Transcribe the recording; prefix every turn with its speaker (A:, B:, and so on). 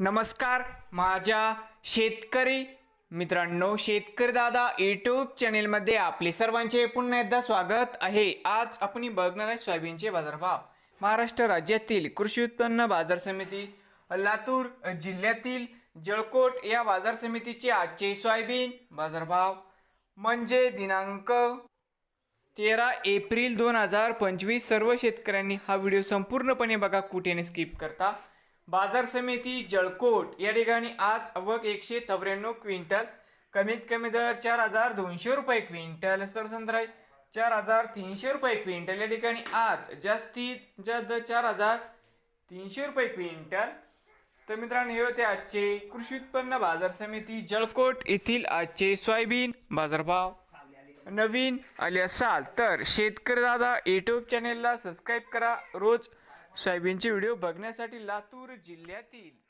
A: नमस्कार माझ्या शेतकरी मित्रांनो शेतकरी दादा यूट्यूब चॅनेलमध्ये आपले सर्वांचे पुन्हा एकदा स्वागत आहे. आज आपण बघणार आहे सोयाबीनचे बाजारभाव. महाराष्ट्र राज्यातील कृषी उत्पन्न बाजार समिती लातूर जिल्ह्यातील जळकोट या बाजार समितीचे आजचे सोयाबीन बाजारभाव. म्हणजे दिनांक तेरा एप्रिल दोन हजार पंचवीस सर्व शेतकऱ्यांनी हा व्हिडिओ संपूर्णपणे बघा कुठेने स्किप करता. बाजार समिती जळकोट या ठिकाणी आज अवक एकशे चौऱ्याण्णव क्विंटल कमीत कमी दर चार हजार दोनशे रुपये क्विंटल सरसंद्राई चार हजार तीनशे रुपये क्विंटल या ठिकाणी आज जास्तीत जास्त चार हजार तीनशे रुपये क्विंटल. तर मित्रांनो हे होते आजचे कृषी उत्पन्न बाजार समिती जळकोट येथील आजचे सोयाबीन बाजारभाव. नवीन आले असाल तर शेतकरी दादा यूट्यूब चॅनेलला सबस्क्राईब करा. रोज सोयाबीनचे व्हिडिओ बघण्यासाठी लातूर जिल्ह्यातील